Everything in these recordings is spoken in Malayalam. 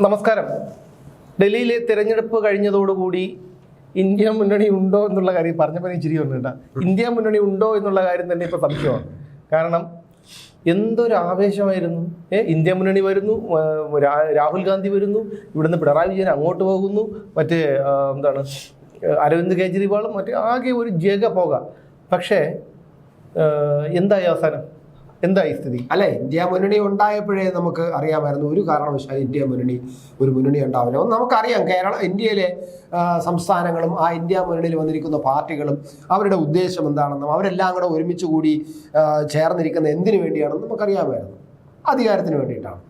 നമസ്കാരം. ഡൽഹിയിലെ തിരഞ്ഞെടുപ്പ് കഴിഞ്ഞതോടുകൂടി ഇന്ത്യ മുന്നണി ഉണ്ടോ എന്നുള്ള കാര്യം പറഞ്ഞപ്പോൾ ചിരി വന്നിട്ട ഇന്ത്യ മുന്നണി ഉണ്ടോ എന്നുള്ള കാര്യം തന്നെ ഇപ്പോൾ സംശയമാണ്. കാരണം എന്തൊരു ആവേശമായിരുന്നു. ഏ ഇന്ത്യ മുന്നണി വരുന്നു രാഹുൽ ഗാന്ധി വരുന്നു ഇവിടുന്ന് പിണറായി വിജയൻ അങ്ങോട്ട് പോകുന്നു മറ്റേ എന്താണ് അരവിന്ദ് കെജ്രിവാളും മറ്റേ ആകെ ഒരു ജഗ പോക. പക്ഷേ എന്തായി അവസാനം? എന്തായി സ്ഥിതി? അല്ലെ? ഇന്ത്യ മുന്നണി ഉണ്ടായപ്പോഴേ നമുക്ക് അറിയാമായിരുന്നു ഒരു കാരണവശാലും ഇന്ത്യ മുന്നണി ഒരു മുന്നണി ഉണ്ടാവില്ല. നമുക്കറിയാം കേരള ഇന്ത്യയിലെ സംസ്ഥാനങ്ങളും ആ ഇന്ത്യ മുന്നണിയിൽ വന്നിരിക്കുന്ന പാർട്ടികളും അവരുടെ ഉദ്ദേശം എന്താണെന്നും അവരെല്ലാം കൂടെ ഒരുമിച്ച് കൂടി ചേർന്നിരിക്കുന്ന എന്തിനു വേണ്ടിയാണെന്ന് നമുക്കറിയാമായിരുന്നു. അധികാരത്തിന് വേണ്ടിയിട്ടാണ്.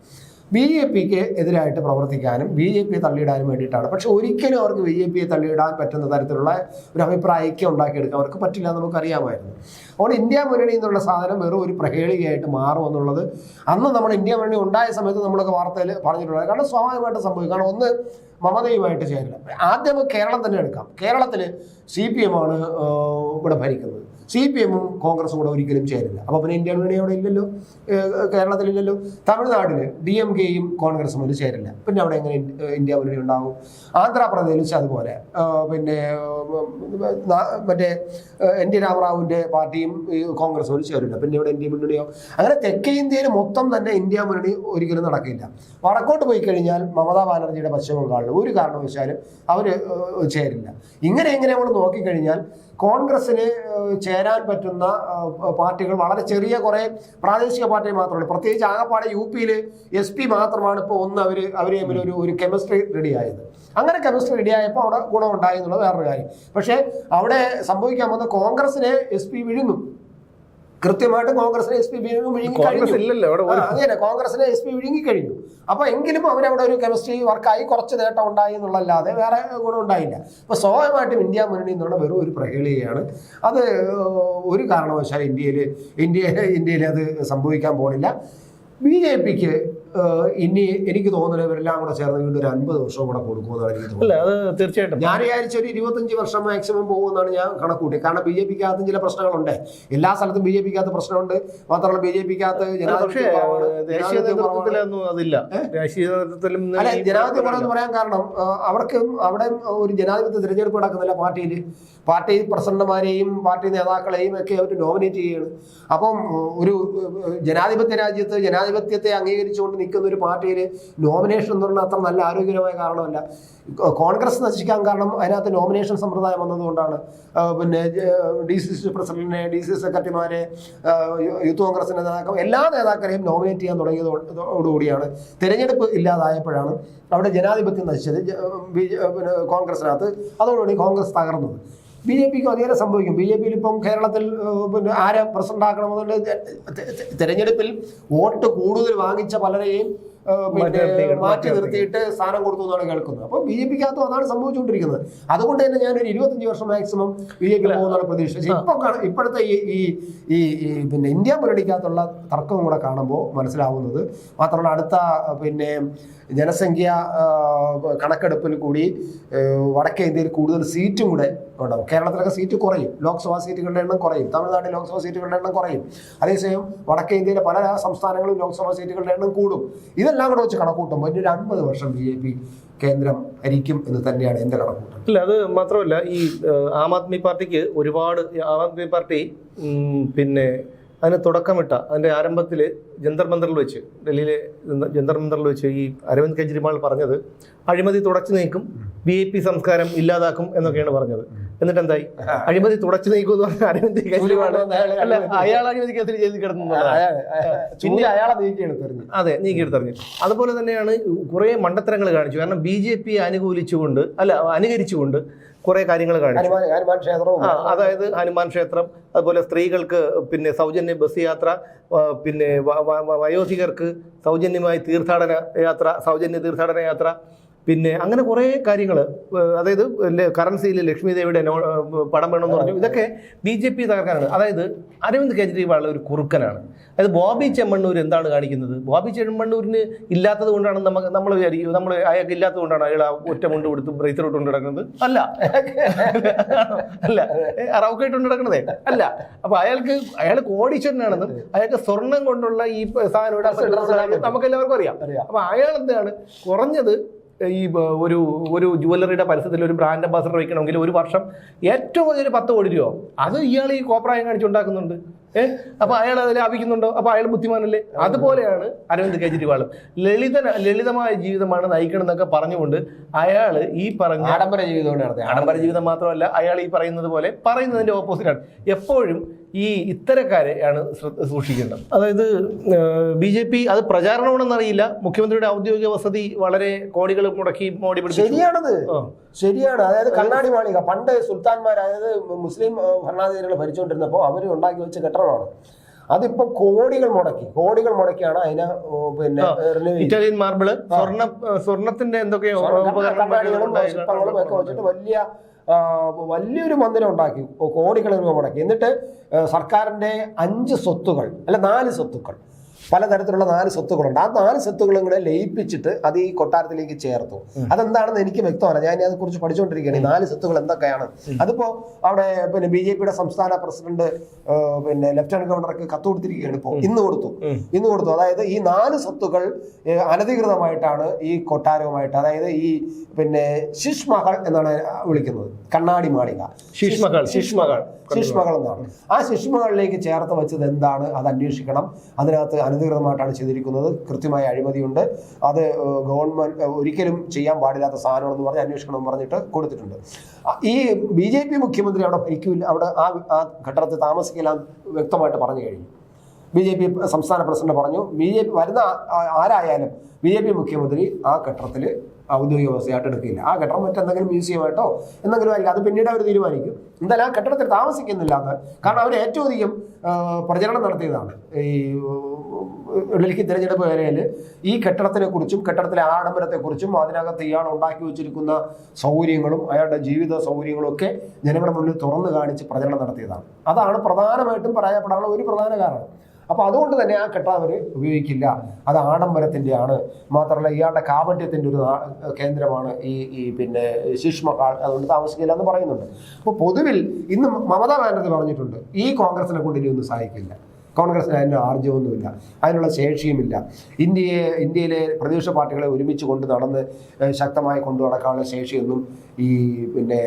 ബി ജെ പിക്ക് എതിരായിട്ട് പ്രവർത്തിക്കാനും ബി ജെ പിയെ തള്ളിയിടാനും വേണ്ടിയിട്ടാണ്. പക്ഷെ ഒരിക്കലും അവർക്ക് ബി ജെ പിയെ തള്ളിയിടാൻ പറ്റുന്ന തരത്തിലുള്ള ഒരു അഭിപ്രായ ഐക്യം ഉണ്ടാക്കിയെടുക്കാൻ അവർക്ക് പറ്റില്ല എന്ന് നമുക്ക് അറിയാമായിരുന്നു അതുകൊണ്ട് ഇന്ത്യ മുന്നണി എന്നുള്ള സാധനം വെറും ഒരു പ്രഹേളികയായിട്ട് മാറും എന്നുള്ളത് അന്ന് നമ്മൾ ഇന്ത്യ മുന്നണി ഉണ്ടായ സമയത്ത് നമ്മളൊക്കെ വാർത്തയിൽ പറഞ്ഞിട്ടുള്ളത് കാരണം സ്വാഭാവികമായിട്ട് സംഭവിക്കും. കാരണം ഒന്ന് മമതയുമായിട്ട് ചേരില്ല. ആദ്യം കേരളം തന്നെ എടുക്കാം. കേരളത്തിൽ സി പി എം ആണ് ഇവിടെ ഭരിക്കുന്നത്. സി പി എമ്മും കോൺഗ്രസും കൂടെ ഒരിക്കലും ചേരില്ല. അപ്പോൾ പിന്നെ ഇന്ത്യ മുന്നണി അവിടെ ഇല്ലല്ലോ കേരളത്തിലില്ലല്ലോ. തമിഴ്നാട്ടിൽ ഡി എം കെയും കോൺഗ്രസും ഒന്നും ചേരില്ല. പിന്നെ അവിടെ എങ്ങനെ ഇന്ത്യ- മുന്നണി ഉണ്ടാവും? ആന്ധ്രാപ്രദേശ് അതുപോലെ. പിന്നെ മറ്റേ എൻ ടി രാമറാവുവിന്റെ പാർട്ടിയും കോൺഗ്രസും ഒന്നും ചേരില്ല. പിന്നെ ഇവിടെ ഇന്ത്യ മുന്നണിയോ? അങ്ങനെ തെക്കേ ഇന്ത്യയിൽ മൊത്തം തന്നെ ഇന്ത്യ മുന്നണി ഒരിക്കലും നടക്കില്ല. വടക്കോട്ട് പോയി കഴിഞ്ഞാൽ മമതാ ബാനർജിയുടെ പശ്ചിമ ബംഗാളിൽ ഒരു കാരണവശാലും അവർ ചേരില്ല. ഇങ്ങനെ എങ്ങനെ നമ്മൾ നോക്കിക്കഴിഞ്ഞാൽ കോൺഗ്രസ്സിന് ഏഹ്, ചേരാൻ പറ്റുന്ന പാർട്ടികൾ വളരെ ചെറിയ കുറേ പ്രാദേശിക പാർട്ടികൾ മാത്രമാണ് പ്രത്യേകിച്ച് ആകപ്പാടെ യു പിയിൽ എസ് പി മാത്രമാണ് ഇപ്പോൾ ഒന്ന് അവർ അവർ തമ്മിൽ ഒരു ഒരു കെമിസ്ട്രി റെഡിയായത് അങ്ങനെ കെമിസ്ട്രി റെഡിയായപ്പോൾ അവിടെ ഗുണമുണ്ടായി എന്നുള്ളത് വേറൊരു കാര്യം. പക്ഷേ അവിടെ സംഭവിക്കാൻ വന്ന കോൺഗ്രസിനെ എസ് പി വിഴുങ്ങും. കൃത്യമായിട്ട് കോൺഗ്രസിനെ എസ് പി വിഴുങ്ങും കോൺഗ്രസിനെ എസ് പി വിഴുങ്ങി കഴിഞ്ഞു. അപ്പൊ എങ്കിലും അവരവിടെ ഒരു കെമിസ്ട്രി വർക്കായി കുറച്ച് നേട്ടം ഉണ്ടായി എന്നുള്ളല്ലാതെ വേറെ ഗുണം ഉണ്ടായില്ല. അപ്പൊ സ്വാഭാവികമായിട്ടും ഇന്ത്യ മുന്നണി എന്നുള്ള വെറും ഒരു പ്രഹേളികയാണ് അത് ഒരു കാരണവശാലും ഇന്ത്യയിൽ ഇന്ത്യയിൽ ഇന്ത്യയിൽ അത് സംഭവിക്കാൻ പോണില്ല. ബി ജെ പിക്ക് ഇനി എനിക്ക് തോന്നുന്നത് ഇവരെല്ലാം കൂടെ ചേർന്ന് വീണ്ടും ഒരു അൻപത് വർഷം കൂടെ കൊടുക്കുമെന്നാണ് എനിക്ക് തോന്നുന്നത്. തീർച്ചയായിട്ടും. ഞാൻ വിചാരിച്ച ഒരു ഇരുപത്തഞ്ച് വർഷം മാക്സിമം പോകുമെന്നാണ് ഞാൻ കണക്കൂട്ടി കാരണം ബി ജെ പിക്കകത്തും ചില പ്രശ്നങ്ങളുണ്ട്. എല്ലാ സ്ഥലത്തും ബി ജെ പിക്കകത്ത് പ്രശ്നമുണ്ട്. മാത്രമല്ല ബി ജെ പിക്കകത്ത് ജനാധിപത്യം കുറവെന്ന് പറയാൻ കാരണം അവർക്ക് അവിടെ ഒരു ജനാധിപത്യ തിരഞ്ഞെടുപ്പ് നടക്കുന്നില്ല പാർട്ടിയിൽ. പാർട്ടി പ്രസിഡന്റുമാരെയും പാർട്ടി നേതാക്കളെയും ഒക്കെ അവർ നോമിനേറ്റ് ചെയ്യുകയാണ്. അപ്പം ഒരു ജനാധിപത്യ രാജ്യത്ത് ജനാധിപത്യത്തെ അംഗീകരിച്ചുകൊണ്ട് നിൽക്കുന്ന ഒരു പാർട്ടിയിൽ നോമിനേഷൻ എന്ന് പറഞ്ഞാൽ അത്ര നല്ല ആരോഗ്യകരമായ കാരണമല്ല. കോൺഗ്രസ് നശിക്കാൻ കാരണം അതിനകത്ത് നോമിനേഷൻ സമ്പ്രദായം വന്നതുകൊണ്ടാണ് പിന്നെ ഡി സി സി പ്രസിഡന്റിനെ ഡി സി സെക്രട്ടറിമാരെ യൂത്ത് കോൺഗ്രസിന്റെ നേതാക്കൾ എല്ലാ നേതാക്കളെയും നോമിനേറ്റ് ചെയ്യാൻ തുടങ്ങിയതോടുകൂടിയാണ് തിരഞ്ഞെടുപ്പ് ഇല്ലാതായപ്പോഴാണ് അവിടെ ജനാധിപത്യം നശിച്ചത് കോൺഗ്രസിനകത്ത്. അതോടുകൂടി കോൺഗ്രസ് തകർന്നത്. ബി ജെ പിക്ക് അതേപോലെ സംഭവിക്കും. ബി ജെ പിയിൽ ഇപ്പം കേരളത്തിൽ പിന്നെ ആരെ പ്രസിഡന്റ് ആക്കണമെന്നുണ്ട് തെരഞ്ഞെടുപ്പിൽ വോട്ട് കൂടുതൽ വാങ്ങിച്ച പലരെയും മാറ്റി പിന്നെ നിർത്തിയിട്ട് സ്ഥാനം കൊടുത്തു എന്നാണ് കേൾക്കുന്നത്. അപ്പോൾ ബി ജെ പിക്കകത്തും അതാണ് സംഭവിച്ചുകൊണ്ടിരിക്കുന്നത്. അതുകൊണ്ട് തന്നെ ഞാൻ ഒരു ഇരുപത്തഞ്ച് വർഷം മാക്സിമം ബി ജെ പി പോകുന്നതാണ് പ്രതീക്ഷ ഇപ്പൊ ഇപ്പോഴത്തെ ഈ ഈ ഈ പിന്നെ ഇന്ത്യ മുന്നണിക്കകത്തുള്ള തർക്കവും കൂടെ കാണുമ്പോൾ മനസ്സിലാവുന്നത് മാത്രമല്ല അടുത്ത പിന്നെ ജനസംഖ്യ കണക്കെടുപ്പിൽ കൂടി വടക്കേ ഇന്ത്യയിൽ കൂടുതൽ സീറ്റും കൂടെ ഉണ്ടാവും. കേരളത്തിലൊക്കെ സീറ്റ് കുറയും. ലോക്സഭാ സീറ്റുകളുടെ എണ്ണം കുറയും. തമിഴ്നാട്ടിൽ ലോക്സഭാ സീറ്റുകളുടെ എണ്ണം കുറയും. അതേസമയം വടക്കേ ഇന്ത്യയിലെ പല സംസ്ഥാനങ്ങളും ലോക്സഭാ സീറ്റുകളുടെ എണ്ണം കൂടും. ഇതെല്ലാം കൂടെ വെച്ച് കണക്കൂട്ടുമ്പോൾ ഇനി ഒരു അൻപത് വർഷം ബി ജെ പി കേന്ദ്രം ഭരിക്കും എന്ന് തന്നെയാണ് എന്റെ കണക്കൂട്ടം അല്ല അത് മാത്രമല്ല ഈ ആം ആദ്മി പാർട്ടിക്ക് ഒരുപാട് ആം ആദ്മി പാർട്ടി പിന്നെ അതിന് തുടക്കമിട്ട അതിന്റെ ആരംഭത്തിൽ ജന്തർ മന്ദറിൽ വെച്ച് ഡൽഹിയിലെ ജന്ത- ജന്തർ മന്ദറിൽ വെച്ച് ഈ അരവിന്ദ് കെജ്രിവാൾ പറഞ്ഞത് അഴിമതി തുടച്ചു നീക്കും ബി എ പി സംസ്കാരം ഇല്ലാതാക്കും എന്നൊക്കെയാണ് പറഞ്ഞത്. എന്നിട്ട് എന്തായി അഴിമതി തുടച്ചു നീക്കും എന്ന് പറഞ്ഞ അരവിന്ദ് കെജ്രിവാൾ അല്ല അയാൾ അഴിമതി കേസിൽ ജയിലിൽ കിടന്നു അതെ നീക്കിയെടുത്തറിഞ്ഞു അതുപോലെ തന്നെയാണ് കുറേ മണ്ടത്തരങ്ങൾ കാണിച്ചു. കാരണം ബി ജെ പി അനുകൂലിച്ചുകൊണ്ട് അല്ല അനുകരിച്ചുകൊണ്ട് കുറേ കാര്യങ്ങൾ കാണിച്ചു. ഹനുമാൻ ക്ഷേത്രവും അതായത് ഹനുമാൻ ക്ഷേത്രം അതുപോലെ സ്ത്രീകൾക്ക് പിന്നെ സൗജന്യ ബസ് യാത്ര പിന്നെ വയോധികർക്ക് സൗജന്യമായി തീർത്ഥാടന യാത്ര സൗജന്യ തീർത്ഥാടന യാത്ര പിന്നെ അങ്ങനെ കുറേ കാര്യങ്ങൾ അതായത് കറൻസിയിൽ ലക്ഷ്മി ദേവിയുടെ പടം വേണമെന്ന് പറഞ്ഞു. ഇതൊക്കെ ബി ജെ പി തകർക്കാനാണ് അതായത് അരവിന്ദ് കെജ്രിവാൾ ഒരു കുറുക്കനാണ്. അതായത് ബോബി ചെമ്മണ്ണൂർ എന്താണ് കാണിക്കുന്നത്? ബോബി ചെമ്മണ്ണൂരിന് ഇല്ലാത്തത് കൊണ്ടാണ് നമുക്ക് നമ്മൾ വിചാരിക്കും നമ്മൾ അയാൾക്ക് ഇല്ലാത്തത് കൊണ്ടാണ് അയാൾ ആ ഒറ്റ മുണ്ട് കൊടുത്ത് ബ്രേസർ ഇട്ടുകൊണ്ട് നടക്കുന്നത്. അല്ല. അല്ല. റൗക്കായിട്ട് കൊണ്ട് നടക്കണതേ അല്ല. അപ്പൊ അയാൾക്ക് അയാൾ കോടീശ്വരനാണെന്നും അയാൾക്ക് സ്വർണം കൊണ്ടുള്ള ഈ സാധനം നമുക്ക് എല്ലാവർക്കും അറിയാം. അറിയാം. അപ്പൊ അയാൾ എന്താണ് കുറഞ്ഞത് ഈ ഒരു ഒരു ജുവല്ലറിയുടെ പരസ്യത്തിൽ ഒരു ബ്രാൻഡ് അംബാസഡർ വയ്ക്കണമെങ്കിൽ ഒരു വർഷം ഏറ്റവും കുറഞ്ഞൊരു പത്ത് കോടി രൂപ. അത് ഇയാൾ ഈ കോപ്രായം കാണിച്ചുണ്ടാക്കുന്നുണ്ട് ഏഹ് അപ്പൊ അയാൾ അത് ലാഭിക്കുന്നുണ്ടോ അപ്പൊ അയാൾ ബുദ്ധിമാനല്ലേ? അതുപോലെയാണ് അരവിന്ദ് കെജ്രിവാളും. ലളിത ലളിതമായ ജീവിതമാണ് നയിക്കണം എന്നൊക്കെ പറഞ്ഞുകൊണ്ട് അയാൾ ഈ പറഞ്ഞ ആഡംബര ജീവിതം ആഡംബര ജീവിതം മാത്രമല്ല അയാൾ ഈ പറയുന്നത് പോലെ പറയുന്നതിന്റെ ഓപ്പോസിറ്റാണ് എപ്പോഴും ഈ ഇത്തരക്കാരെയാണ് സൂക്ഷിക്കേണ്ടത്. അതായത് ബി ജെ പി അത് പ്രചാരണമാണെന്നറിയില്ല മുഖ്യമന്ത്രിയുടെ ഔദ്യോഗിക വസതി വളരെ കോടികൾ മുടക്കി മോടി ശരിയാണത്. ശരിയാണ്. അതായത് കണ്ണാടി മാളിക. പണ്ട് സുൽത്താൻമാർ അതായത് മുസ്ലിം ഭരണാധികാരികളെ ഭരണാധികാരികൾ ഭരിച്ചുകൊണ്ടിരുന്നപ്പോൾ അവർ ഉണ്ടാക്കി വെച്ച കെട്ടിടമാണ്. അതിപ്പോ കോടികൾ മുടക്കി. കോടികൾ മുടക്കിയാണ് അതിനെ പിന്നെ. ഇറ്റാലിയൻ മാർബിൾ സ്വർണ സ്വർണത്തിന്റെ എന്തൊക്കെയോ ഉപകരണങ്ങൾ കണ്ണാടികളും ശില്പങ്ങളും ഒക്കെ വെച്ചിട്ട് വലിയ വലിയൊരു മന്ദിരം ഉണ്ടാക്കി. കോടികൾ രൂപ മുടക്കി. എന്നിട്ട് സർക്കാരിന്റെ അഞ്ച് സ്വത്തുകൾ അല്ല നാല് സ്വത്തുക്കൾ. പലതരത്തിലുള്ള നാല് സ്വത്തുക്കളുണ്ട്. ആ നാല് സ്വത്തുക്കളും കൂടെ ലയിപ്പിച്ചിട്ട് അത് ഈ കൊട്ടാരത്തിലേക്ക് ചേർത്തു. അതെന്താണെന്ന് എനിക്ക് വ്യക്തമല്ല. ഞാൻ അതിനെ കുറിച്ച് പഠിച്ചുകൊണ്ടിരിക്കുകയാണ്. ഈ നാല് സ്വത്തുക്കൾ എന്തൊക്കെയാണ്? അതിപ്പോ അവിടെ പിന്നെ ബി ജെ പിയുടെ സംസ്ഥാന പ്രസിഡന്റ് പിന്നെ ലഫ്റ്റനന്റ് ഗവർണർക്ക് കത്ത് കൊടുത്തിരിക്കുകയാണ് ഇപ്പോൾ ഇന്ന് കൊടുത്തു. ഇന്ന് കൊടുത്തു. അതായത് ഈ നാല് സ്വത്തുക്കൾ അനധികൃതമായിട്ടാണ് ഈ കൊട്ടാരവുമായിട്ട് അതായത് ഈ പിന്നെ ശിഷ്മകൾ എന്നാണ് വിളിക്കുന്നത്. കണ്ണാടി മാളിക. ശിഷ്മകൾ ശിഷ്മകൾ. ശിഷ്മകൾ എന്നാണ്. ആ ശിഷ്മകളിലേക്ക് ചേർത്ത് വെച്ചത് എന്താണ്? അത് അന്വേഷിക്കണം. അതിനകത്ത് അനധികൃതമായിട്ടാണ് ചെയ്തിരിക്കുന്നത്. കൃത്യമായ അഴിമതിയുണ്ട്. അത് ഗവൺമെന്റ് ഒരിക്കലും ചെയ്യാൻ പാടില്ലാത്ത സാധനമാണെന്ന് പറഞ്ഞ് അന്വേഷിക്കണം എന്ന് പറഞ്ഞിട്ട് കൊടുത്തിട്ടുണ്ട്. ഈ ബി ജെ പി മുഖ്യമന്ത്രി അവിടെ ഭരിക്കില്ല അവിടെ ആ ആ ഘട്ടത്തിൽ താമസിക്കില്ല വ്യക്തമായിട്ട് പറഞ്ഞു കഴിഞ്ഞു. ബി ജെ പി സംസ്ഥാന പ്രസിഡന്റ് പറഞ്ഞു ബി ജെ പി വരുന്ന ആരായാലും ബി ജെ പി മുഖ്യമന്ത്രി ആ ഘട്ടത്തിൽ ഔദ്യോഗിക വ്യവസ്ഥയായിട്ട് എടുക്കില്ല. ആ ഘട്ടം മറ്റെന്തെങ്കിലും മ്യൂസിയമായിട്ടോ എന്തെങ്കിലും ആയിരിക്കും. അത് പിന്നീട് അവർ തീരുമാനിക്കും. എന്തായാലും ആ ഘട്ടത്തിൽ താമസിക്കുന്നില്ല കാരണം അവർ ഏറ്റവും അധികം പ്രചരണം നടത്തിയതാണ്. ഈ ഡൽഹി തിരഞ്ഞെടുപ്പ് വേലയിൽ ഈ കെട്ടിടത്തിനെ കുറിച്ചും കെട്ടിടത്തിലെ ആഡംബരത്തെക്കുറിച്ചും അതിനകത്ത് ഇയാൾ ഉണ്ടാക്കി വെച്ചിരിക്കുന്ന സൗകര്യങ്ങളും അയാളുടെ ജീവിത സൗകര്യങ്ങളും ഒക്കെ ജനങ്ങളുടെ മുന്നിൽ തുറന്നു കാണിച്ച് പ്രചരണം നടത്തിയതാണ്. അതാണ് പ്രധാനമായിട്ടും പറയപ്പെടാനുള്ള ഒരു പ്രധാന കാരണം. അപ്പോൾ അതുകൊണ്ട് തന്നെ ആ കെട്ട അവർ ഉപയോഗിക്കില്ല. അത് ആഡംബരത്തിന്റെ ആണ് മാത്രമല്ല ഇയാളുടെ കാപട്യത്തിന്റെ ഒരു കേന്ദ്രമാണ് ഈ ഈ പിന്നെ ശിഷ്മഹാൾ അതുകൊണ്ട് താമസിക്കില്ല എന്ന് പറയുന്നുണ്ട്. അപ്പോൾ പൊതുവിൽ ഇന്ന് മമതാ ബാനർജി പറഞ്ഞിട്ടുണ്ട് ഈ കോൺഗ്രസിനെ കൊണ്ട് ഇനി ഒന്നും സഹായിക്കില്ല. കോൺഗ്രസിന് അതിന്റെ ആർജവൊന്നുമില്ല അതിനുള്ള ശേഷിയുമില്ല. ഇന്ത്യയെ ഇന്ത്യയിലെ പ്രതിപക്ഷ പാർട്ടികളെ ഒരുമിച്ച് കൊണ്ട് നടന്ന് ശക്തമായി കൊണ്ടു നടക്കാനുള്ള ശേഷിയൊന്നും ഈ പിന്നെ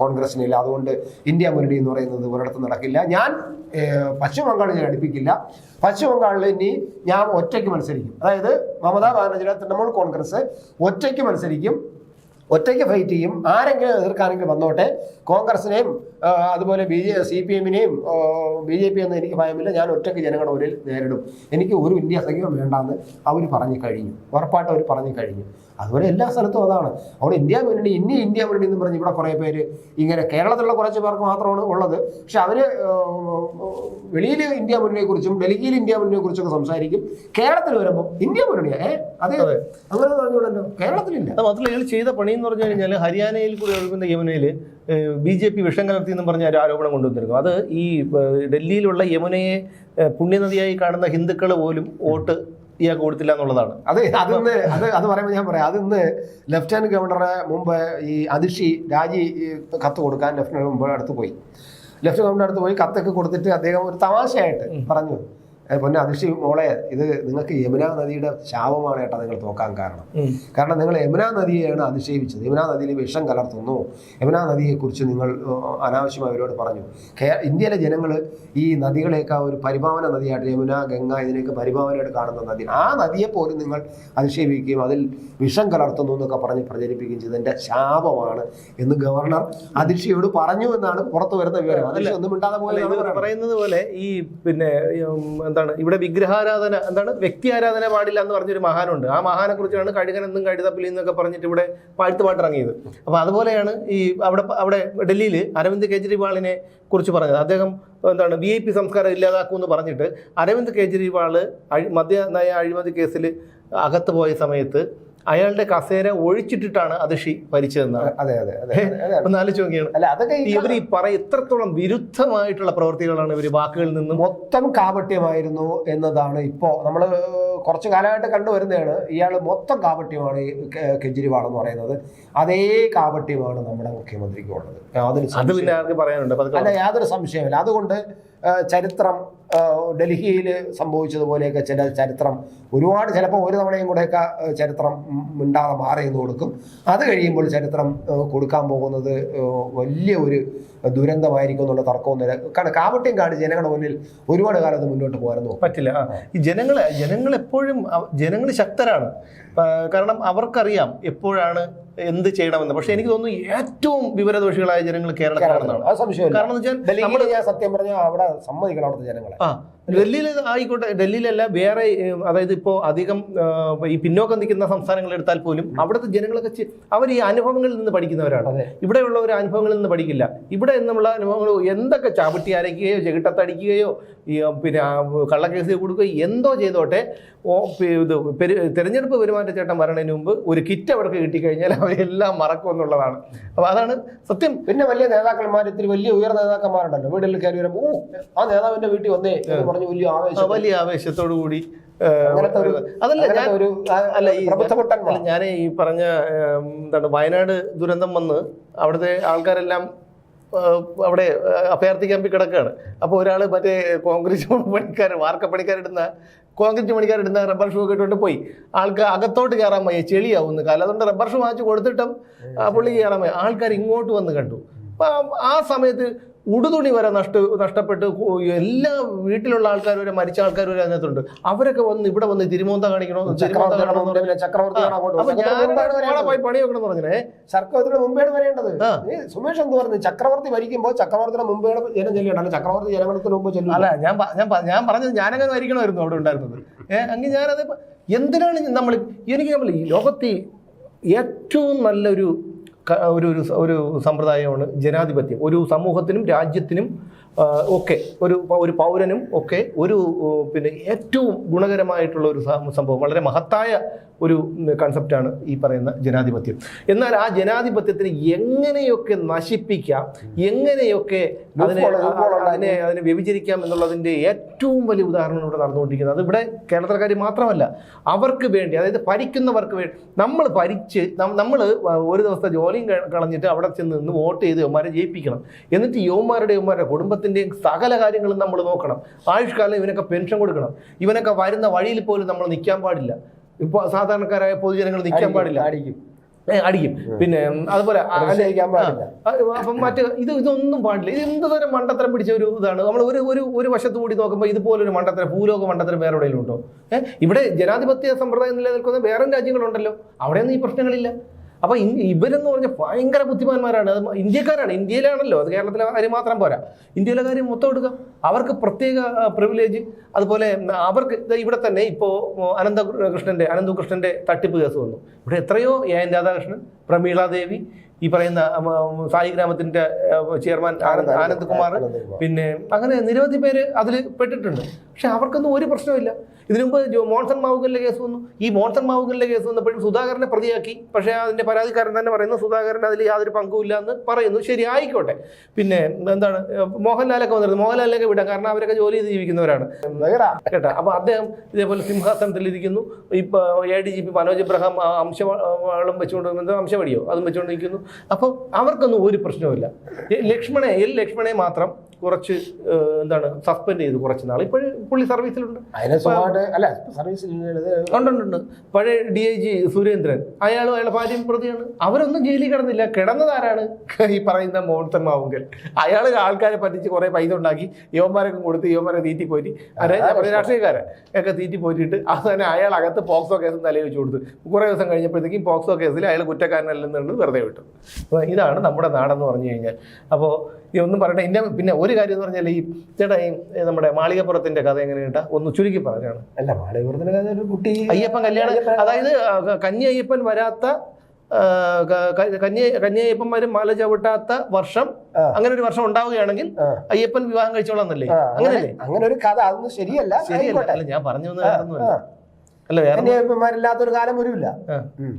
കോൺഗ്രസിനില്ല അതുകൊണ്ട് ഇന്ത്യ മുന്നണി എന്ന് പറയുന്നത് ഒരിടത്തും നടക്കില്ല. ഞാൻ പശ്ചിമ ബംഗാളിൽ ഞാൻ അടുപ്പിക്കില്ല. പശ്ചിമ ബംഗാളിൽ ഇനി ഞാൻ ഒറ്റയ്ക്ക് മത്സരിക്കും. അതായത് മമതാ ബാനർജിയുടെ തൃണമൂൽ കോൺഗ്രസ് ഒറ്റയ്ക്ക് മത്സരിക്കും. ഒറ്റയ്ക്ക് ഫൈറ്റ് ചെയ്യും. ആരെങ്കിലും എതിർക്കാരെങ്കിലും വന്നോട്ടെ കോൺഗ്രസിനെയും അതുപോലെ ബി ജെ സി പി എമ്മിനെയും ബി ജെ പി എന്ന് എനിക്ക് ഭയമില്ല. ഞാൻ ഒറ്റയ്ക്ക് ജനങ്ങളുടെ മുന്നിൽ നേരിടും. എനിക്ക് ഒരു ഇന്ത്യ സഖ്യം വേണ്ടാന്ന് അവർ പറഞ്ഞു കഴിഞ്ഞു. ഉറപ്പായിട്ട് അവർ പറഞ്ഞു കഴിഞ്ഞു. അതുപോലെ എല്ലാ സ്ഥലത്തും അതാണ്. അവിടെ ഇന്ത്യ മുന്നണി ഇനി ഇന്ത്യ മുന്നണി എന്ന് പറഞ്ഞ് ഇവിടെ കുറേ പേര് ഇങ്ങനെ കേരളത്തിലുള്ള കുറച്ച് പേർക്ക് മാത്രമാണ് ഉള്ളത്. പക്ഷെ അവർ വെളിയിൽ ഇന്ത്യ മുന്നണിയെക്കുറിച്ചും ഡൽഹിയിൽ ഇന്ത്യ മുന്നണിയെക്കുറിച്ചൊക്കെ സംസാരിക്കും. കേരളത്തിൽ വരുമ്പോൾ ഇന്ത്യ മുന്നണിയാ? ഏ അതെ. അതെ. അങ്ങനെ പറഞ്ഞുകൊണ്ടല്ലോ. കേരളത്തിലില്ല. അത് മാത്രമല്ല ഇയാൾ ചെയ്ത പണി എന്ന് പറഞ്ഞു കഴിഞ്ഞാൽ ഹരിയാനയിൽ കൂടി ഒഴുകുന്ന യമുനയിൽ ബി ജെ പി വിഷം കലർത്തി എന്ന് പറഞ്ഞ ഒരു ആരോപണം കൊണ്ടുവന്നിരുന്നു. അത് ഈ ഡൽഹിയിലുള്ള യമുനയെ പുണ്യനദിയായി കാണുന്ന ഹിന്ദുക്കൾ പോലും വോട്ട് ഇയാൾക്ക് കൊടുത്തില്ല എന്നുള്ളതാണ്. അത് അതിന്ന് അത് അത് പറയുമ്പോൾ ഞാൻ പറയാം. അതിന്ന് ലഫ്റ്റനന്റ് ഗവർണറെ മുമ്പ് ഈ അതിഷി രാജി കത്ത് കൊടുക്കാൻ ലഫ്റ്റനന്റ് മുമ്പ് അടുത്ത് പോയി. ലഫ്റ്റനന്റ് ഗവർണർ അടുത്ത് പോയി കത്തൊക്കെ കൊടുത്തിട്ട് അദ്ദേഹം ഒരു തമാശയായിട്ട് പറഞ്ഞു. "ഏ, പൊന്നെ അതിഷി മോളെ ഇത് നിങ്ങൾക്ക് യമുന നദിയുടെ ശാപമാണ് ഏട്ടാ നിങ്ങൾ തോക്കാൻ കാരണം. കാരണം നിങ്ങൾ യമുന നദിയെയാണ് അതിശയിപ്പിച്ചത് യമുന നദിയിൽ വിഷം കലർത്തുന്നു. യമുന നദിയെക്കുറിച്ച് നിങ്ങൾ അനാവശ്യമായി അവരോട് പറഞ്ഞു. ഇന്ത്യയിലെ ജനങ്ങൾ ഈ നദികളെയൊക്കെ ഒരു പരിഭാവന നദിയായിട്ട് യമുന ഗംഗ ഇതിനെയൊക്കെ പരിപാവനയായിട്ട് കാണുന്ന നദി ആ നദിയെ പോലും നിങ്ങൾ അതിശയിപ്പിക്കുകയും അതിൽ വിഷം കലർത്തുന്നു എന്നൊക്കെ പറഞ്ഞ് പ്രചരിപ്പിക്കുകയും ചെയ്തതിന്റെ ശാപമാണ് എന്ന് ഗവർണർ അതിഷിയോട് പറഞ്ഞു എന്നാണ് പുറത്തു വരുന്ന വിവരം. അതിൽ ഒന്നും മിണ്ടാതെ പോലെ പറയുന്നത്. പോലെ ഈ പിന്നെ എന്താണ്? ഇവിടെ വിഗ്രഹാരാധന എന്താണ്? വ്യക്തി ആരാധന പാടില്ല എന്ന് പറഞ്ഞൊരു മഹാനുണ്ട്. ആ മഹാനെ കുറിച്ചാണ് കഴുകനെന്നും കഴുതപ്പിലി എന്നൊക്കെ പറഞ്ഞിട്ട് ഇവിടെ പാഴ്ത്ത് പാട്ടിറങ്ങിയത് അപ്പൊ അതുപോലെയാണ് ഈ അവിടെ അവിടെ ഡൽഹിയിൽ അരവിന്ദ് കെജ്രിവാളിനെ കുറിച്ച് പറഞ്ഞത്. അദ്ദേഹം എന്താണ്? വി ഐ പി സംസ്കാരം ഇല്ലാതാക്കുമെന്ന് പറഞ്ഞിട്ട് അരവിന്ദ് കെജ്രിവാൾ അഴി മദ്യ നയ അഴിമതി കേസിൽ അകത്ത് പോയ സമയത്ത് അയാളുടെ കസേര ഒഴിച്ചിട്ടിട്ടാണ് അത് ഷി ഭരിച്ചതെന്നാണ്. അതെ അതെ അതെ അതെ, അതെ. ഒന്ന് ആലോചിച്ച് നോക്കിയാണ് അല്ല അതൊക്കെ ഇവർ ഈ പറ എത്രത്തോളം വിരുദ്ധമായിട്ടുള്ള പ്രവൃത്തികളാണ് ഇവർ വാക്കുകളിൽ നിന്നും മൊത്തം കാപട്യമായിരുന്നു എന്നതാണ് ഇപ്പോ നമ്മൾ കുറച്ചു കാലമായിട്ട് കണ്ടുവരുന്നതാണ് ഇയാൾ മൊത്തം കാപട്യമാണ് ഈ കെജ്രിവാൾ എന്ന് പറയുന്നത്. അതേ കാപട്യമാണ് നമ്മുടെ മുഖ്യമന്ത്രിക്ക് ഉള്ളത്. യാതൊരു പറയാനുണ്ട്? അല്ല യാതൊരു സംശയമില്ല അതുകൊണ്ട് ചരിത്രം ഡൽഹിയിൽ സംഭവിച്ചതുപോലെയൊക്കെ ചില ചരിത്രം ഒരുപാട് ചിലപ്പോൾ ഒരു തവണയും കൂടെയൊക്കെ ചരിത്രം മിണ്ടാതെ മാറി എന്ന് കൊടുക്കും. അത് കഴിയുമ്പോൾ ചരിത്രം കൊടുക്കാൻ പോകുന്നത് വലിയ ഒരു ദുരന്തമായിരിക്കും എന്നുള്ള തർക്കമൊന്നുമില്ല കാരണം കാപട്യം കാണിച്ച് ജനങ്ങളുടെ മുന്നിൽ ഒരുപാട് കാലത്ത് മുന്നോട്ട് പോകാനൊന്നും പറ്റില്ല. ഈ ജനങ്ങളെ ജനങ്ങൾ എപ്പോഴും ജനങ്ങൾ ശക്തരാണ്. കാരണം അവർക്കറിയാം എപ്പോഴാണ് എന്ത് ചെയ്യണമെന്ന്. പക്ഷെ എനിക്ക് തോന്നുന്നു ഏറ്റവും വിവരദോഷികളായ ജനങ്ങൾ സംശയമില്ല. കാരണം വെച്ചാൽ സത്യം പറഞ്ഞാൽ അവിടെ സമ്മതിക്കണം അവിടുത്തെ ജനങ്ങളെ. ആ ഡൽഹിയിൽ ആയിക്കോട്ടെ ഡൽഹിയിലല്ല വേറെ അതായത് ഇപ്പോൾ അധികം ഈ പിന്നോക്കം നിൽക്കുന്ന സംസ്ഥാനങ്ങൾ എടുത്താൽ പോലും അവിടുത്തെ ജനങ്ങളൊക്കെ അവർ ഈ അനുഭവങ്ങളിൽ നിന്ന് പഠിക്കുന്നവരാണ്. ഇവിടെയുള്ളവർ ഒരു അനുഭവങ്ങളിൽ നിന്ന് പഠിക്കില്ല. ഇവിടെ നിന്നുള്ള അനുഭവങ്ങൾ എന്തൊക്കെ ചവിട്ടി അരയ്ക്കുകയോ ചെകിട്ടത്തടിക്കുകയോ പിന്നെ കള്ളക്കേസ് കൊടുക്കുകയോ എന്തോ ചെയ്തോട്ടെ ഇത് തെരഞ്ഞെടുപ്പ് പെരുമാറ്റച്ചട്ടം വരണതിന് മുമ്പ് ഒരു കിറ്റ് അവർക്ക് കിട്ടിക്കഴിഞ്ഞാൽ അവരെല്ലാം മറക്കും എന്നുള്ളതാണ്. അപ്പോൾ അതാണ് സത്യം. പിന്നെ വലിയ നേതാക്കന്മാർ ഇത്തിരി വലിയ ഉയർന്ന നേതാക്കന്മാരുണ്ടല്ലോ. വീട്ടിൽ കയറി വരുമ്പോൾ ഓ ആ നേതാവിന്റെ വീട്ടിൽ വന്നേ എന്ന് പറഞ്ഞ് വലിയ ആവേശം. വലിയ ആവേശത്തോടു കൂടി അതല്ല ഞാൻ ഒരു അല്ല ഈ ഞാൻ ഈ പറഞ്ഞ എന്താണ് വയനാട് ദുരന്തം വന്ന് അവിടുത്തെ ആൾക്കാരെല്ലാം അവിടെ അഭയാർത്ഥി ക്യാമ്പിൽ കിടക്കുകയാണ് അപ്പോൾ ഒരാൾ മറ്റേ കോൺഗ്രസ് പണിക്കാർ വാർക്കപ്പണിക്കാരിടുന്ന കോൺക്രീറ്റ് പണിക്കാരിടുന്ന റബ്ബർ ഷൂ ഒക്കെ ഇട്ടുകൊണ്ട് പോയി. ആൾക്ക് അകത്തോട്ട് കയറാൻ വയ്യ ചെളിയാവുന്നു കാലം. അതുകൊണ്ട് റബ്ബർ ഷൂ വാങ്ങിച്ച് കൊടുത്തിട്ടും പുള്ളി കയറാൻ വയ്യ. ആൾക്കാർ ഇങ്ങോട്ട് വന്ന് കണ്ടു. അപ്പം ആ സമയത്ത് ഉടുതുണി വരെ നഷ്ട നഷ്ടപ്പെട്ട് എല്ലാ വീട്ടിലുള്ള ആൾക്കാർ വരെ മരിച്ച ആൾക്കാർ വരെ അതിനകത്തുണ്ട്. അവരൊക്കെ വന്ന് ഇവിടെ വന്ന് തിരുമോന്ത കാണിക്കണോ? പോയി പണി വെക്കണം പറഞ്ഞേ. ചക്രവർത്തിയുടെ മുമ്പേണ് വരേണ്ടത്. സുമേഷ് എന്ത് പറഞ്ഞു? ചക്രവർത്തി ഭരിക്കുമ്പോൾ ചക്രവർത്തിയുടെ മുമ്പേണ് ജനം ചെല്ലേണ്ട അല്ല ചക്രവർത്തി ജനങ്ങൾക്ക് മുമ്പ് ചെല്ലും അല്ല ഞാൻ ഞാൻ പറഞ്ഞത് ഞാനങ്ങനെ മരിക്കണമായിരുന്നു അവിടെ ഉണ്ടായിരുന്നത്. ഏഹ് അങ്ങനെ ഞാനത് എന്തിനാണ് നമ്മൾ എനിക്ക് നമ്മൾ ഈ ലോകത്തെ ഏറ്റവും നല്ലൊരു ഒരു ഒരു ഒരു സമ്പ്രദായമാണ് ജനാധിപത്യം. ഒരു സമൂഹത്തിനും രാജ്യത്തിനും ഒക്കെ ഒരു ഒരു പൗരനും ഒക്കെ ഒരു പിന്നെ ഏറ്റവും ഗുണകരമായിട്ടുള്ള ഒരു സംഭവം വളരെ മഹത്തായ ഒരു കൺസെപ്റ്റാണ് ഈ പറയുന്ന ജനാധിപത്യം. എന്നാൽ ആ ജനാധിപത്യത്തിന് എങ്ങനെയൊക്കെ നശിപ്പിക്കാം എങ്ങനെയൊക്കെ അതിനെ. അതിനെ അതിനെ വ്യഭിചരിക്കാം എന്നുള്ളതിന്റെ ഏറ്റവും വലിയ ഉദാഹരണം ഇവിടെ നടന്നുകൊണ്ടിരിക്കുന്നത്. അത് ഇവിടെ കേരളത്തിലെ കാര്യം മാത്രമല്ല അവർക്ക് വേണ്ടി അതായത് ഭരിക്കുന്നവർക്ക് വേണ്ടി നമ്മൾ ഭരിച്ച് നമ്മൾ ഒരു ദിവസത്തെ ജോലിയും ക- കളഞ്ഞിട്ട് അവിടെ ചെന്ന് നിന്ന് വോട്ട് ചെയ്ത് യവന്മാരെ ജയിപ്പിക്കണം. എന്നിട്ട് യവന്മാരുടെ യവന്മാരുടെ കുടുംബത്തിന്റെയും സകല കാര്യങ്ങളും നമ്മൾ നോക്കണം. ആയുഷ്കാലം ഇവനൊക്കെ പെൻഷൻ കൊടുക്കണം. ഇവനൊക്കെ വരുന്ന വഴിയിൽ പോലും നമ്മൾ നിൽക്കാൻ പാടില്ല. ഇപ്പോൾ സാധാരണക്കാരായ പൊതുജനങ്ങൾ നിൽക്കാൻ പാടില്ല. അടിക്കും. അടിക്കും. പിന്നെ അതുപോലെ അപ്പം മറ്റ് ഇത് ഇതൊന്നും പാടില്ല. ഇത് എന്ത് തരം മണ്ടത്തരം പിടിച്ച ഒരു ഇതാണ്? നമ്മൾ ഒരു ഒരു ഒരു വശത്ത് കൂടി നോക്കുമ്പോൾ ഇതുപോലൊരു മണ്ടത്തരം ഭൂലോക മണ്ടത്തരം വേറെ എവിടെയെങ്കിലും ഉണ്ടോ? ഏഹ് ഇവിടെ ജനാധിപത്യ സമ്പ്രദായം നിലനിൽക്കുന്ന വേറെ രാജ്യങ്ങളുണ്ടല്ലോ. അവിടെയൊന്നും ഈ പ്രശ്നങ്ങളില്ല. അപ്പൊ ഇൻ- ഇവരെന്ന് പറഞ്ഞ ഭയങ്കര ബുദ്ധിമാന്മാരാണ്. അത് ഇന്ത്യക്കാരാണ്. ഇന്ത്യയിലാണല്ലോ. അത് കേരളത്തിലെ കാര്യം മാത്രം പോരാ. ഇന്ത്യയിലെ കാര്യം മൊത്തം എടുക്കുക അവർക്ക് പ്രത്യേക പ്രിവിലേജ് അതുപോലെ അവർക്ക് ഇവിടെ തന്നെ ഇപ്പോൾ അനന്തകൃഷ്ണന്റെ അനന്തകൃഷ്ണന്റെ തട്ടിപ്പ് കേസ് വന്നു. ഇവിടെ എത്രയോ എ എൻ രാധാകൃഷ്ണൻ പ്രമീളാദേവി ഈ പറയുന്ന സായി ഗ്രാമത്തിന്റെ ചെയർമാൻ ആനന്ദ് ആനന്ദ് കുമാർ. പിന്നെ അങ്ങനെ നിരവധി പേര് അതിൽ പെട്ടിട്ടുണ്ട്. പക്ഷെ അവർക്കൊന്നും ഒരു പ്രശ്നമില്ല ഇതിനു മുമ്പ് മോൺസൺ മാവുകളിലെ കേസ് വന്നു. ഈ മോൺസൺ മാവുകളിലെ കേസ് വന്നപ്പോഴും സുധാകരനെ പ്രതിയാക്കി. പക്ഷേ അതിന്റെ പരാതിക്കാരൻ തന്നെ പറയുന്നു സുധാകരൻ അതിൽ യാതൊരു പങ്കുമില്ല എന്ന് പറയുന്നു. ശരി ആയിക്കോട്ടെ. പിന്നെ എന്താണ് മോഹൻലാലൊക്കെ വന്നിരുന്നു. മോഹൻലാലിനൊക്കെ വിടാം കാരണം അവരൊക്കെ ജോലി ചെയ്ത് ജീവിക്കുന്നവരാണ്. കേട്ടോ അപ്പോൾ അദ്ദേഹം ഇതേപോലെ സിംഹാസനത്തിലിരിക്കുന്നു. ഇപ്പോൾ A D G P Manoj Abraham അംശവാളും വെച്ചുകൊണ്ട് അംശവടിയോ? അതും വെച്ചുകൊണ്ടിരിക്കുന്നു. അപ്പോൾ അവർക്കൊന്നും ഒരു പ്രശ്നവുമില്ല. ലക്ഷ്മണെ എൽ ലക്ഷ്മണെ മാത്രം കുറച്ച് എന്താണ് സസ്പെൻഡ് ചെയ്തു കുറച്ച് നാൾ. ഇപ്പോഴും പുള്ളി സർവീസിലുണ്ട്. അല്ല പഴയ ഡി ഐ ജി സുരേന്ദ്രൻ. അയാളും അയാളെ ഭാര്യയും പ്രതിയാണ്. അവരൊന്നും ജയിലിൽ കിടന്നില്ല. കിടന്നതാരാണ് ഈ പറയുന്ന മോൺസൺ മാവുങ്കൽ. അയാൾ ആൾക്കാരെ പറ്റിച്ച് കുറെ പൈസ ഉണ്ടാക്കി യോമാരൊക്കെ കൊടുത്ത് യോമാരെ തീറ്റി പോയി അതായത് രാഷ്ട്രീയക്കാരെ ഒക്കെ തീറ്റി പോയിട്ട് അത് തന്നെ അയാൾ അകത്ത് പോക്സോ കേസ് തലയിൽ വെച്ച് കൊടുത്ത്. കുറേ ദിവസം കഴിഞ്ഞപ്പോഴത്തേക്കും പോക്സോ കേസിൽ അയാൾ കുറ്റക്കാരനല്ലെന്നുണ്ട് വെറുതെ വിട്ടു. അപ്പോൾ ഇതാണ് നമ്മുടെ നാടെന്ന് പറഞ്ഞു കഴിഞ്ഞാൽ. അപ്പോൾ ഈ ഒന്നും പറയട്ടെ ഇന്ന പിന്നെ ഒരു കാര്യം എന്ന് പറഞ്ഞാൽ ഈ ചേട്ടാ ഈ നമ്മുടെ മാളികപ്പുറത്തിന്റെ കഥ എങ്ങനെ കേട്ടാ? ഒന്ന് ചുരുക്കി പറഞ്ഞാണ്. അല്ല മാളികപ്പുറത്തിന്റെ കഥ ഒരു കുട്ടി അയ്യപ്പൻ കല്യാണം അതായത് ആ, കന്നി അയ്യപ്പൻ വരാത്ത കന്യ ക- ക- കന്നി കന്നി അയ്യപ്പന്മാരും മാല ചവിട്ടാത്ത വർഷം അങ്ങനെ ഒരു വർഷം ഉണ്ടാവുകയാണെങ്കിൽ അയ്യപ്പൻ വിവാഹം കഴിച്ചോളാന്നല്ലേ? അങ്ങനെ അങ്ങനെയല്ലേ അങ്ങനെ ഒരു കഥ അതൊന്നും ശരിയല്ല. ശരിയല്ല. അല്ല ഞാൻ പറഞ്ഞു. അല്ല വേറെ കാലം വരില്ല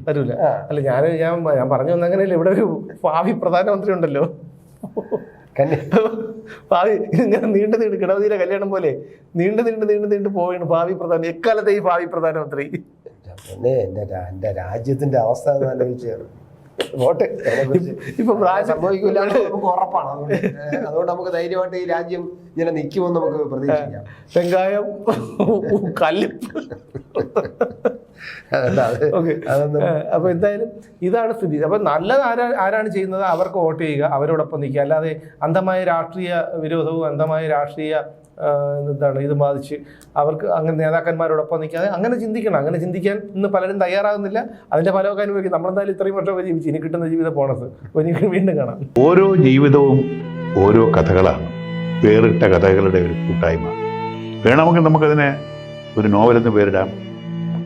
വരൂല. അല്ല ഞാൻ ഞാൻ ഞാൻ പറഞ്ഞു വന്ന അങ്ങനെയല്ലേ ഇവിടെ ഒരു ഭാവി പ്രധാനമന്ത്രി ഉണ്ടല്ലോ കന്യ ഭാവി ഇങ്ങനെ നീണ്ടു നീണ്ട് കിടവതിയുടെ കല്യാണം പോലെ നീണ്ടു നീണ്ട് നീണ്ടു നീണ്ട് പോവുകയാണ് ഭാവി പ്രധാന. എക്കാലത്തെ ഈ ഭാവി പ്രധാനമന്ത്രി പിന്നെ എന്റെ രാ- എന്റെ രാജ്യത്തിന്റെ അവസ്ഥ എന്ന് ആലോചിച്ചാണ് വോട്ട് ഇപ്പൊ സംഭവിക്കില്ല നമുക്ക് ഉറപ്പാണ്. അതുകൊണ്ട് നമുക്ക് ധൈര്യമായിട്ട് ഈ രാജ്യം ഇങ്ങനെ നിൽക്കുമെന്ന് നമുക്ക് പ്രതീക്ഷിക്കാം. വെങ്കായം കല്ലിപ്പ് അതുകൊണ്ട് അത് അപ്പൊ എന്തായാലും ഇതാണ് സ്ഥിതി. അപ്പൊ നല്ലത് ആരാ ആരാണ് ചെയ്യുന്നത്? അവർക്ക് വോട്ട് ചെയ്യുക അവരോടൊപ്പം നിൽക്കുക. അല്ലാതെ അന്ധമായ രാഷ്ട്രീയ വിരോധവും അന്ധമായ രാഷ്ട്രീയ എന്താണ് ഇത് ബാധിച്ച് അവർക്ക് അങ്ങനെ നേതാക്കന്മാരോടൊപ്പം നിൽക്കാതെ അങ്ങനെ ചിന്തിക്കണം. അങ്ങനെ ചിന്തിക്കാൻ ഇന്ന് പലരും തയ്യാറാകുന്നില്ല. അതിന്റെ ഫലമൊക്കെ അനുഭവിക്കും. നമ്മളെന്തായാലും ഇത്രയും വർഷമൊക്കെ ജീവിച്ചു ഇനി കിട്ടുന്ന ജീവിത ബോണസ്. അപ്പോൾ വീണ്ടും കാണാം. ഓരോ ജീവിതവും ഓരോ കഥകളാണ്. വേറിട്ട കഥകളുടെ ഒരു കൂട്ടായ്മ. വേണമെങ്കിൽ നമുക്കതിനെ ഒരു നോവലെന്ന് പേരിടാം.